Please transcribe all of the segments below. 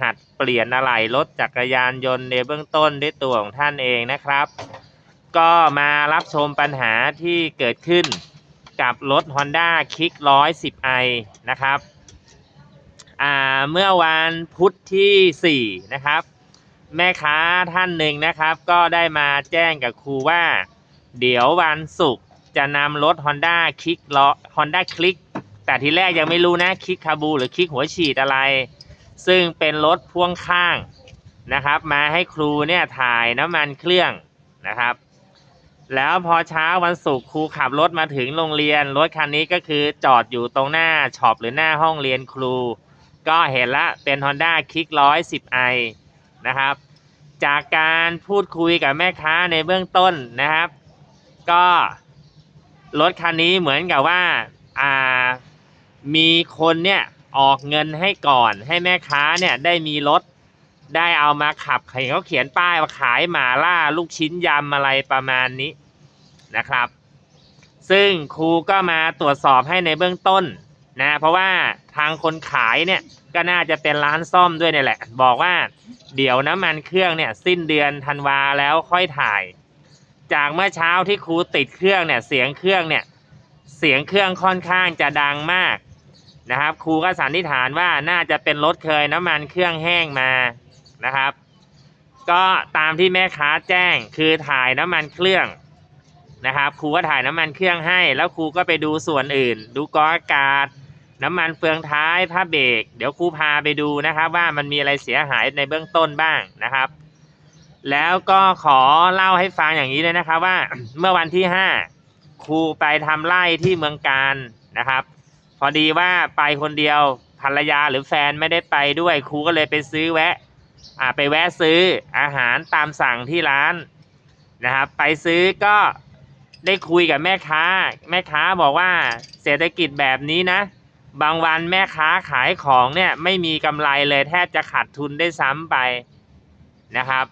หัดเปลี่ยนอะไหล่รถจักรยานยนต์ในเบื้องต้นด้วยตัวของท่านเองนะครับ ก็มารับชมปัญหาที่เกิดขึ้นกับรถ Honda Kick 110i นะครับอ่าเมื่อวันพุธที่ 4 นะครับ แม่ค้าท่านหนึ่งนะครับ ก็ได้มาแจ้งกับครูว่า เดี๋ยววันศุกร์จะนำรถ Honda Kick ล้อ Honda Click แต่ทีแรกยังไม่รู้นะคลิกคาบูหรือคลิกหัวฉีดอะไร ซึ่งเป็นรถพ่วงข้างนะครับ มาให้ครูเนี่ยถ่ายน้ำมันเครื่องนะครับ แล้วพอเช้าวันศุกร์ครูขับรถมาถึงโรงเรียน รถคันนี้ก็คือจอดอยู่ตรงหน้าช็อปหรือหน้าห้องเรียนครู ก็เห็นละเป็น Honda Kick 110i นะครับ จากการพูดคุยกับแม่ค้าในเบื้องต้นนะครับ ก็รถคันนี้เหมือนกับว่า อ่า มีคนเนี่ย ออกเงินให้ก่อน ให้แม่ค้าเนี่ยได้มีรถได้เอามาขับเห็นเขาเขียนป้ายว่าขายหมาล่าลูกชิ้นยำอะไรประมาณนี้นะครับ ซึ่งครูก็มาตรวจสอบให้ในเบื้องต้นนะเพราะว่าทางคนขายเนี่ยก็น่าจะเป็นร้านซ่อมด้วยเนี่ยแหละ บอกว่าเดี๋ยวน้ำมันเครื่องเนี่ยสิ้นเดือนธันวาแล้วค่อยถ่าย จากเมื่อเช้าที่ครูติดเครื่องเนี่ยเสียงเครื่องเนี่ยเสียงเครื่องค่อนข้างจะดังมาก นะครับ ครูก็สันนิษฐานว่าน่าจะเป็นรถเคยน้ำมันเครื่องแห้งมานะครับ ก็ตามที่แม่ค้าแจ้งคือถ่ายน้ำมันเครื่องนะครับ ครูก็ถ่ายน้ำมันเครื่องให้ แล้วครูก็ไปดูส่วนอื่น ดูกออากาศ น้ำมันเฟืองท้ายผ้าเบรกเดี๋ยวครูพาไปดูนะครับ ว่ามันมีอะไรเสียหายในเบื้องต้นบ้างนะครับ แล้วก็ขอเล่าให้ฟังอย่างนี้เลยนะครับว่าเมื่อวันที่ห้าครูไปทำไร่ที่เมืองการนะครับ อดีว่าไปคนเดียวภรรยาหรือแฟนไม่ได้ไปด้วยครูก็เลยไปซื้อแวะอ่าไปแวะซื้ออาหารตามสั่งที่ร้านนะครับไปซื้อก็ได้คุยกับแม่ค้า แม่ค้าบอกว่าเศรษฐกิจแบบนี้นะ บางวันแม่ค้าขายของเนี่ยไม่มีกำไรเลยแทบจะขาดทุนได้ซ้ำไปนะครับ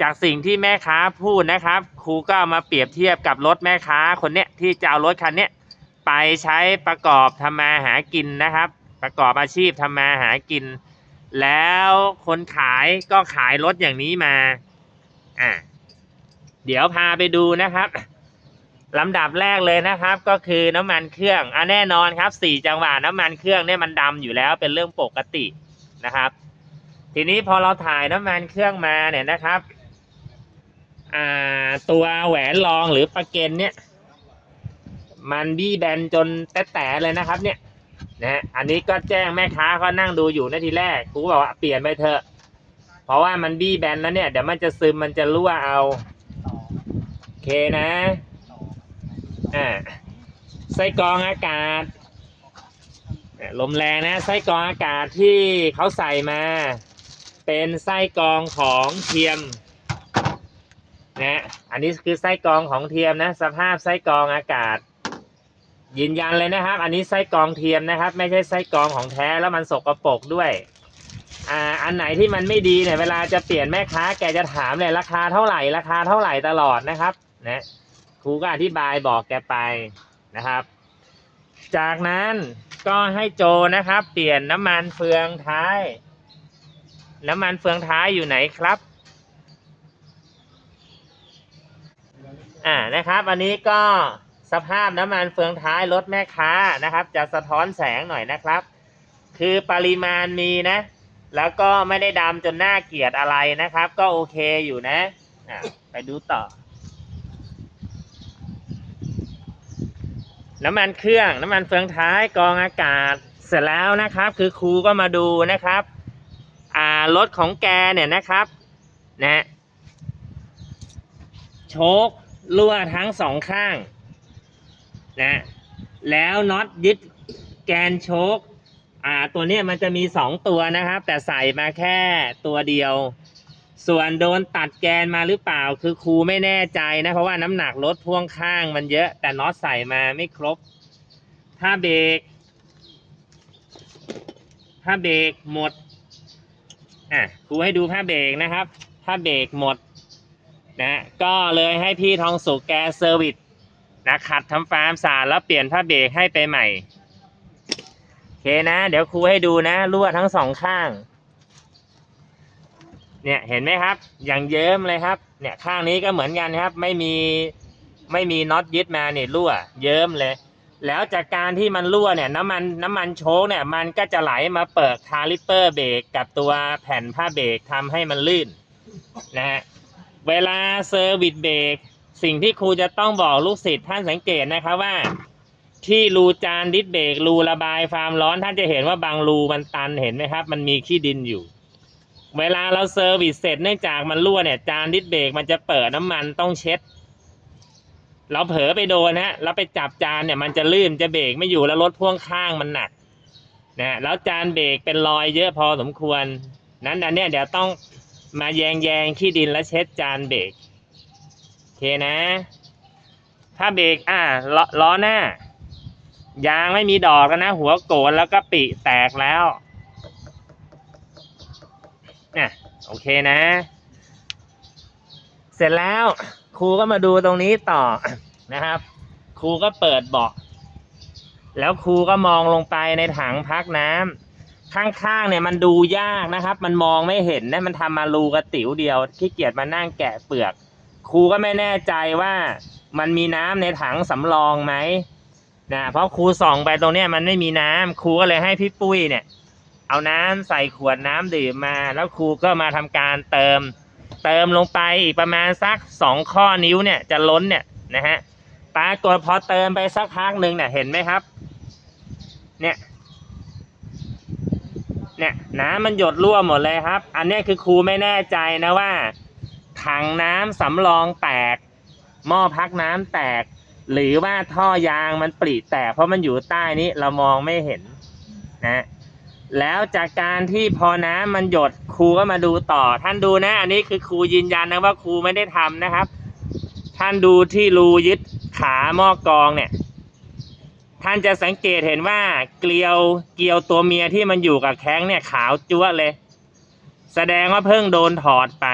จากสิ่งที่แม่ค้าพูดนะครับ ครูก็มาเปรียบเทียบกับรถแม่ค้าคนเนี้ยที่จะเอารถคันเนี้ย ไปใช้ประกอบทำมาหากินนะครับ ประกอบอาชีพทำมาหากิน แล้วคนขายก็ขายรถอย่างนี้มาอ่าเดี๋ยวพาไปดูนะครับลำดับแรกเลยนะครับ ก็คือน้ำมันเครื่องอะแน่นอนครับสี่จังหวะน้ำมันเครื่องเนี่ยมันดำอยู่แล้วเป็นเรื่องปกตินะครับ ทีนี้พอเราถ่ายน้ำมันเครื่องมาเนี่ยนะครับ อ่าตัวแหวนรองหรือประเก็นเนี่ย มันบี้แบนจนแตะๆเลยนะครับเนี่ยนะอันนี้ก็แจ้งแม่ค้าเขานั่งดูอยู่นาทีแรกครูบอกว่าเปลี่ยนไปเถอะ เพราะว่ามันบี้แบนแล้วเนี่ยเดี๋ยวมันจะซึมมันจะรั่วเอาโอเคนะอ่าไส้กรองอากาศลมแรงนะไส้กรองอากาศที่เขาใส่มา เป็นไส้กรองของเทียมนะอันนี้คือไส้กรองของเทียมนะ สภาพไส้กรองอากาศ ยืนยันเลยนะครับ อันนี้ไส้กรองเทียมนะครับ ไม่ใช่ไส้กรองของแท้แล้วมันสกรปรกด้วย อ่า อันไหนที่มันไม่ดีเนี่ยเวลาจะเปลี่ยนแม่ค้าแกจะถามเลยราคาเท่าไหร่ราคาเท่าไหร่ตลอดนะครับนะครูก็อธิบายบอกแกไปนะครับ จากนั้นก็ให้โจนะครับ เปลี่ยนน้ำมันเฟืองท้าย น้ำมันเฟืองท้ายอยู่ไหนครับอ่านะครับ อันนี้ก็ สภาพน้ำมันเฟืองท้ายรถแม่ค้านะครับ จะสะท้อนแสงหน่อยนะครับ คือปริมาณมีนะ แล้วก็ไม่ได้ดำจนหน่าเกลียดอะไรนะครับ ก็โอเคอยู่นะะไปดูต่อ น้ำมันเครื่องน้ำมันเฟืองท้ายกรองอากาศเสร็จแล้วนะครับ คือครูก็มาดูนะครับ อ่ารถของแกเนี่ยนะครับนะโชครั่วทั้งสองข้าง นะแล้วน็อตยึดแกนโชคอ่าตัวนี้มันจะมีสองตัวนะครับ แต่ใส่มาแค่ตัวเดียว ส่วนโดนตัดแกนมาหรือเปล่า คือครูไม่แน่ใจนะ เพราะว่าน้ำหนักรถพ่วงข้างมันเยอะ แต่น็อตใส่มาไม่ครบ ถ้าเบรกถ้าเบรกหมดอะครูให้ดูผ้าเบรกนะครับ ถ้าเบรกหมดนะก็เลยให้พี่ทองสุกแกเซอร์วิส นะขัดทำฟาร์มสาดแล้วเปลี่ยนผ้าเบรกให้ไปใหม่โอเคนะ เดี๋ยวครูให้ดูนะรั่วทั้งสองข้าง เนี่ยเห็นไหมครับ อย่างเยิ้มเลยครับ เนี่ยข้างนี้ก็เหมือนกันครับ ไม่มีไม่มีน็อตยึดมาเนี่ยรั่ว เยิ้มเลย แล้วจากการที่มันรั่วเนี่ย น้ำมันน้ำมันโชคเนี่ย มันก็จะไหลมาเปิดคาลิปเปอร์เบรกกับตัวแผ่นผ้าเบรกทำให้มันลื่นนะฮะเวลาเซอร์วิสเบรก สิ่งที่ครูจะต้องบอกลูกศิษย์ท่านสังเกตนะครับว่า ที่รูจานดิสเบรกรูระบายความร้อนท่านจะเห็นว่าบางรูมันตันเห็นไหมครับ มันมีขี้ดินอยู่ เวลาเราเซอร์วิสเสร็จเนื่องจากมันรั่วเนี่ยจานดิสเบรกมันจะเปิดน้ำมันต้องเช็ด เราเผลอไปโดนฮะเราไปจับจานเนี่ยมันจะลื่นจะเบรกไม่อยู่แล้วรถพ่วงข้างมันหนักนะแล้วจานเบรกเป็นรอยเยอะพอสมควร นั้นอันเนี้ยเดี๋ยวต้องมาแยงแยงขี้ดินแล้วเช็ดจานเบรก เคนะ ถ้าเบรกอ่าล้อล้อหน้า ยางไม่มีดอกแล้วนะ หัวโกนแล้วก็ปีแตกแล้วเนี่ยโอเคนะ เสร็จแล้วครูก็มาดูตรงนี้ต่อนะครับ ครูก็เปิดเบาะแล้วครูก็มองลงไปในถังพักน้ำข้างๆเนี่ยมันดูยากนะครับ มันมองไม่เห็นนะมันทำมารูกระติ๋วเดียวขี้เกียจมานั่งแกะเปลือก ครูก็ไม่แน่ใจว่ามันมีน้ำในถังสำรองไหมนะเพราะครูส่องไปตรงเนี้ยมันไม่มีน้ำครูก็เลยให้พี่ปุ้ยเนี่ย เอาน้ำใส่ขวดน้ำดื่มมา แล้วครูก็มาทำการเติม เติมลงไปอีกประมาณสักสองข้อนิ้วเนี่ยจะล้นเนี่ยนะฮะปรากฏพอเติมไปสักพักหนึ่งเนี่ยเห็นไหมครับ เนี่ยเนี่ยน้ำมันหยดรั่วหมดเลยครับ อันนี้คือครูไม่แน่ใจนะว่า ถังน้ำสำรองแตก หม้อพักน้ำแตก หรือว่าท่อยางมันปริแตก เพราะมันอยู่ใต้นี้เรามองไม่เห็นนะแล้วจากการที่พอน้ำมันหยดครูก็มาดูต่อ ท่านดูนะ อันนี้คือครูยืนยันนะว่าครูไม่ได้ทำนะครับ ท่านดูที่รูยึดขาหม้อกองเนี่ย ท่านจะสังเกตเห็นว่าเกลียวเกลียวตัวเมียที่มันอยู่กับแข้งเนี่ยขาวจั๊วเลย แสดงว่าเพิ่งโดนถอดไป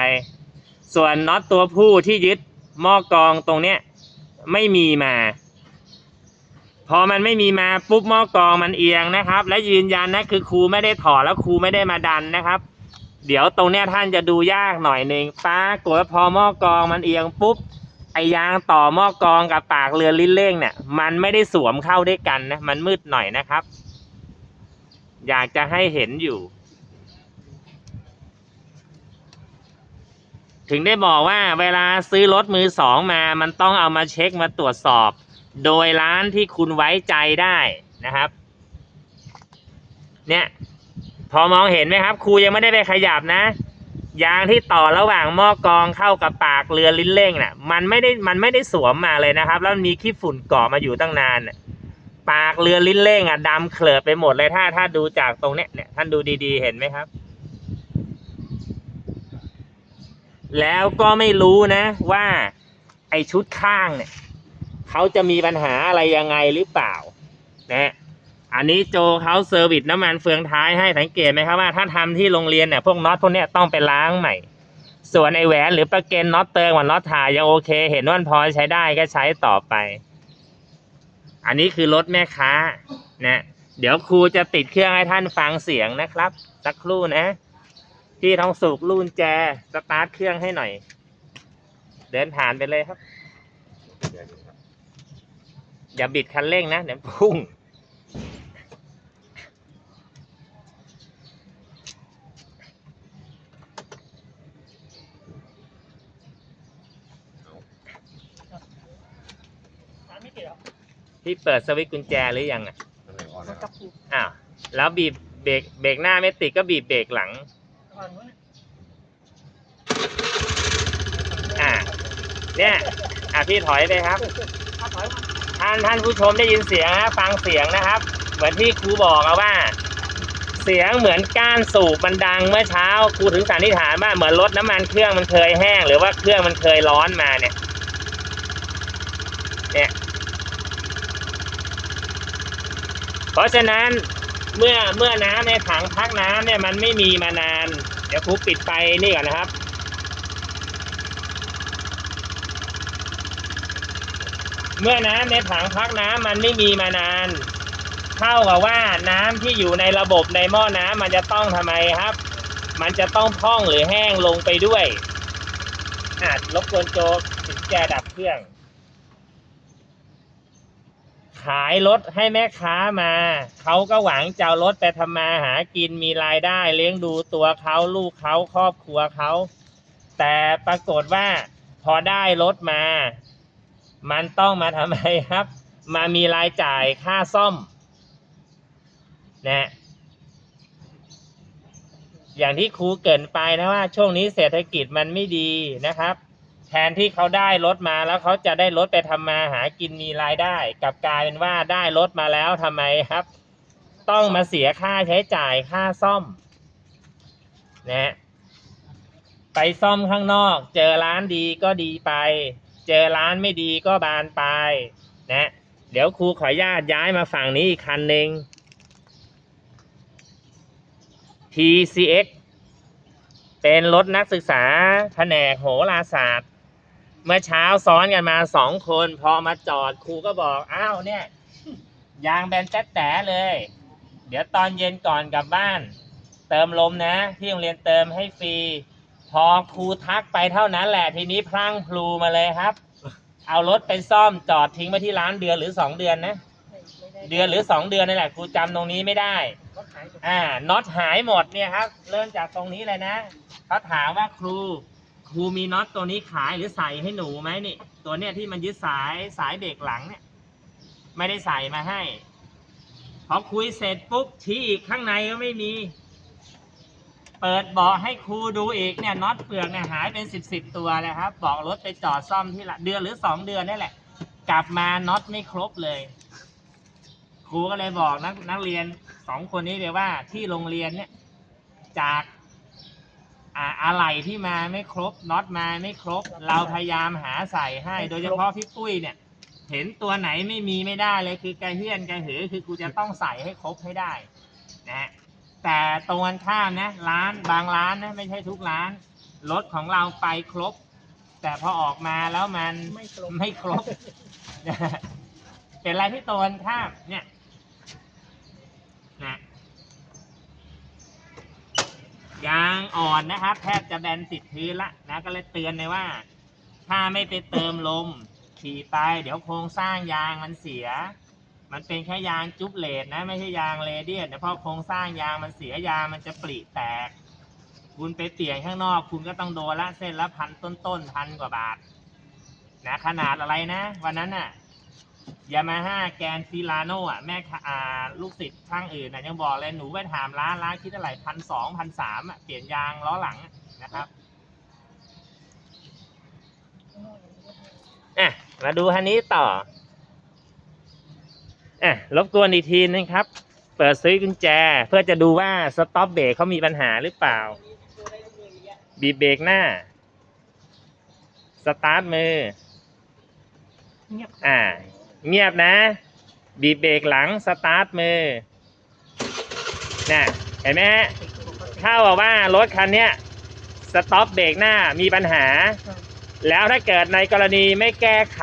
ส่วนน็อตตัวผู้ที่ยึดหม้อกรองตรงเนี้ยไม่มีมา พอมันไม่มีมาปุ๊บหม้อกรองมันเอียงนะครับ และยืนยันนะคือครูไม่ได้ถอดแล้วครูไม่ได้มาดันนะครับ เดี๋ยวตรงเนี้ยท่านจะดูยากหน่อยหนึ่งปรากฏว่าพอหม้อกรองมันเอียงปุ๊บไอยางต่อหม้อกรองกับปากเรือลิ้นเร่งเนี่ยมันไม่ได้สวมเข้าด้วยกันนะมันมืดหน่อยนะครับ อยากจะให้เห็นอยู่ ถึงได้บอกว่าเวลาซื้อรถมือสองมา มันต้องเอามาเช็คมาตรวจสอบ โดยร้านที่คุณไว้ใจได้นะครับ เนี่ย พอมองเห็นไหมครับครูยังไม่ได้ไปขยับนะ ยางที่ต่อระหว่างหม้อกรองเข้ากับปากเรือลิ้นเร่งน่ะ มันไม่ได้มันไม่ได้สวมมาเลยนะครับ แล้วมีขี้ฝุ่นเกาะมาอยู่ตั้งนานน่ะปากเรือลิ้นเร่งอะดำเคลิบไปหมดเลยถ้าถ้าดูจากตรงเนี้ยเนี่ยท่านดูดีๆเห็นไหมครับ แล้วก็ไม่รู้นะว่าไอชุดข้างเนี่ยเขาจะมีปัญหาอะไรยังไงหรือเปล่านะอันนี้โจเขาเซอร์วิสน้ำมันเฟืองท้ายให้สังเกตไหมครับว่าถ้าทำที่โรงเรียนเนี่ยพวกน็อตพวกเนี้ยต้องไปล้างใหม่ ส่วนไอแหวนหรือประเกนน็อตเติงกับน็อตถ่ายยังโอเค เห็นว่านพอใช้ได้ก็ใช้ต่อไป อันนี้คือรถแม่ค้านะเดี๋ยวครูจะติดเครื่องให้ท่านฟังเสียงนะครับ สักครู่นะ พี่ทองสุกลูนแจ สตาร์ทเครื่องให้หน่อย เดินผ่านไปเลยครับ อย่าบิดคันเร่งนะ เดี๋ยวพุ่ง พี่เปิดสวิตช์กุญแจหรือยังอะ อ้าว แล้วบีบเบรกเบรกหน้าไม่ติดก็บีบเบรกหลัง อ่าเนี่ยอะพี่ถอยไปครับท่านท่านผู้ชมได้ยินเสียงนะฟังเสียงนะครับ เหมือนที่ครูบอกอะว่า เสียงเหมือนก้านสูบมันดังเมื่อเช้าครูถึงสันนิษฐานว่าเหมือนรถน้ำมันเครื่องมันเคยแห้ง หรือว่าเครื่องมันเคยร้อนมาเนี่ย เนี่ย เพราะฉะนั้น เมื่อเมื่อน้ำในถังพักน้ำเนี่ยมันไม่มีมานาน เดี๋ยวครูปิดไฟนี่ก่อนนะครับ เมื่อน้ำในถังพักน้ำมันไม่มีมานานเท่ากับว่าน้ำที่อยู่ในระบบในหม้อน้ำมันจะต้องทำไมครับ มันจะต้องพองหรือแห้งลงไปด้วยอะรบกวนโจกถึงแจดับเครื่อง ขายรถให้แม่ค้ามา เขาก็หวังจะเอารถไปทำมาหากินมีรายได้ เลี้ยงดูตัวเขาลูกเขาครอบครัวเขา แต่ปรากฏว่าพอได้รถมา มันต้องมาทำไมครับ มามีรายจ่ายค่าซ่อมนะอย่างที่ครูเกินไปนะว่าช่วงนี้เศรษฐกิจมันไม่ดีนะครับ แทนที่เขาได้รถมาแล้วเขาจะได้รถไปทำมาหากินมีรายได้กลับกลายเป็นว่าได้รถมาแล้วทำไมครับ ต้องมาเสียค่าใช้จ่ายค่าซ่อมนะไปซ่อมข้างนอก เจอร้านดีก็ดีไป เจอร้านไม่ดีก็บานไปนะเดี๋ยวครูขออนุญาตย้ายมาฝั่งนี้อีกคันหนึ่ง TCX เป็นรถนักศึกษาแผนกโหราศาสตร์ เมื่อเช้าซ้อนกันมาสองคน พอมาจอดครูก็บอกอ้าวเนี่ย ยางแบนแต๊ะแต๋เลย เดี๋ยวตอนเย็นก่อนกลับบ้าน เติมลมนะ ที่โรงเรียนเติมให้ฟรีพอครูทักไปเท่านั้นแหละทีนี้พลั้งพลูมาเลยครับ เอารถไปซ่อมจอดทิ้งไว้ที่ร้านเดือนหรือสองเดือนนะ เดือนหรือสองเดือนนี่แหละครูจำตรงนี้ไม่ได้รถหายไปอ่าน็อตหายหมดเนี่ยครับ เริ่มจากตรงนี้เลยนะเขาถามว่าครู ครูมีน็อตตัวนี้ขายหรือใส่ให้หนูไหมนี่ ตัวเนี้ยที่มันยึดสายสายเบรกหลังเนี่ย ไม่ได้ใส่มาให้พอคุยเสร็จปุ๊บชี้อีกข้างในก็ไม่มี เปิดเบาะให้ครูดูอีกเนี่ยน็อตเปลือกเนี่ยหายเป็นสิบสิบตัวเลยครับบอกรถไปจอดซ่อมที่ละเดือนหรือสองเดือนนี่แหละ กลับมาน็อตไม่ครบเลย ครูก็เลยบอกนักนักเรียนสองคนนี้เลยว่าที่โรงเรียนเนี่ย จาก อ่าอะไรที่มาไม่ครบน็อตมาไม่ครบ เราพยายามหาใส่ให้ โดยเฉพาะพี่ปุ้ยเนี่ย เห็นตัวไหนไม่มีไม่ได้เลยคือกระเฮี้ยนกระหือคือกูจะต้องใส่ให้ครบให้ได้นะฮะแต่ตรงกันข้ามนะร้านบางร้านนะไม่ใช่ทุกร้านรถของเราไปครบ แต่พอออกมาแล้วมันไม่ครบไม่ครบ เป็นอะไรที่ตรงกันข้ามเนี่ยนะ ยางอ่อนนะครับแทบจะแบนติดพื้นละนะก็เลยเตือนเลยว่า ถ้าไม่ไปเติมลมขี่ไป เดี๋ยวโครงสร้างยางมันเสีย มันเป็นแค่ยางจุ๊บเลดนะ ไม่ใช่ยางเรเดียนแต่พอโครงสร้างยางมันเสียยางมันจะปริแตก คุณไปเปลี่ยนข้างนอก คุณก็ต้องโดนละเส้นละพันต้นๆพันกว่าบาทนะขนาดอะไรนะ วันนั้นน่ะ ยามาฮ่าแกนฟิลาโนอะแม่ค้าอ่าลูกศิษย์ช่างอื่นนะยังบอกเลยหนูไปถามร้านร้านคิดเท่าไหร่พันสองพันสามอะเปลี่ยนยางล้อหลังนะครับอะมาดูคันนี้ต่ออะรบกวนอีกทีนึงครับ เปิดซื้อกุญแจ เพื่อจะดูว่าสต็อปเบรกเขามีปัญหาหรือเปล่า บีบเบรกหน้า สตาร์ทมืออ่า เงียบนะ บีบเบรกหลังสตาร์ทมือน่ะเห็นไหมฮะเท่ากับว่ารถคันเนี้ยสต็อปเบรกหน้ามีปัญหา แล้วถ้าเกิดในกรณีไม่แก้ไข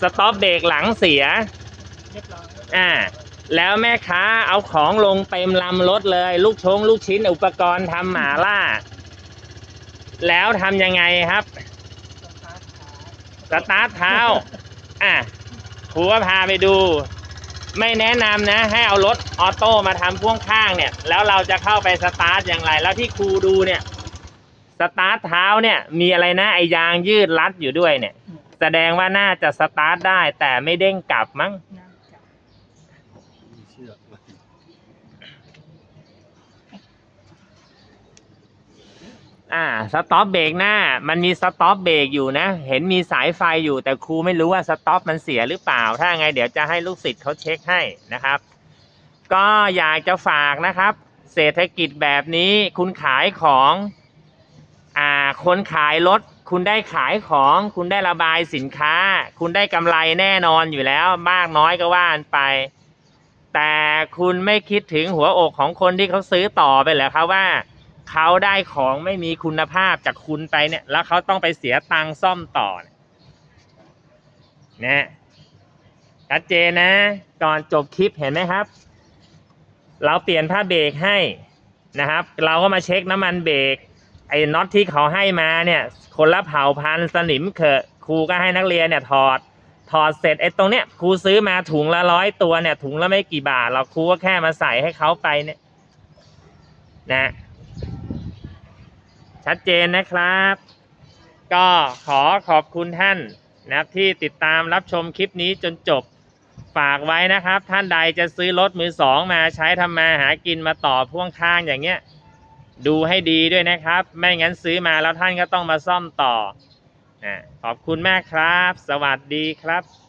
สต็อปเบรกหลังเสียอ่าแล้วแม่ค้าเอาของลงเต็มลำรถเลย ลูกชง ลูกชิ้นอุปกรณ์ทำหมาล่า แล้วทำยังไงครับ สตาร์ทเท้า อะครูก็พาไปดู ไม่แนะนำนะ ให้เอารถออโต้มาทำพ่วงข้างเนี่ย แล้วเราจะเข้าไปสตาร์ทอย่างไร แล้วที่ครูดูเนี่ย สตาร์ทเท้าเนี่ย มีอะไรนะไอยางยืดรัดอยู่ด้วยเนี่ย แสดงว่าน่าจะสตาร์ทได้แต่ไม่เด้งกลับมั้ง นะ เชือก อ่าสต็อปเบรกหน้า มันมีสต็อปเบรกอยู่นะ เห็นมีสายไฟอยู่แต่ครูไม่รู้ว่าสต็อปมันเสียหรือเปล่า ถ้าไงเดี๋ยวจะให้ลูกศิษย์เขาเช็คให้นะครับ ก็อยากจะฝากนะครับ เศรษฐกิจแบบนี้คุณขายของอ่าคนขายรถคุณได้ขายของคุณได้ระบายสินค้า คุณได้กำไรแน่นอนอยู่แล้ว มากน้อยก็ว่ากันไป แต่คุณไม่คิดถึงหัวอกของคนที่เขาซื้อต่อไปเหรอครับว่า เขาได้ของไม่มีคุณภาพจากคุณไปเนี่ย แล้วเขาต้องไปเสียตังค์ซ่อมต่อเนี่ยนะชัดเจนนะ ก่อนจบคลิปเห็นไหมครับ เราเปลี่ยนผ้าเบรกให้นะครับ เราก็มาเช็คน้ำมันเบรกไอ้น็อตที่เขาให้มาเนี่ย คนละเผาพันสนิมเขอะครูก็ให้นักเรียนเนี่ยถอดถอดเสร็จไอ้ตรงเนี้ยครูซื้อมาถุงละร้อยตัวเนี่ยถุงละไม่กี่บาทเราครูก็แค่มาใส่ให้เขาไปเนี่ยนะ ชัดเจนนะครับ ก็ขอขอบคุณท่านนะครับที่ติดตามรับชมคลิปนี้จนจบฝากไว้นะครับ ท่านใดจะซื้อรถมือสองมาใช้ทำมาหากินมาต่อพ่วงข้างอย่างเงี้ย ดูให้ดีด้วยนะครับ ไม่งั้นซื้อมาแล้วท่านก็ต้องมาซ่อมต่อขอบคุณมากครับ สวัสดีครับ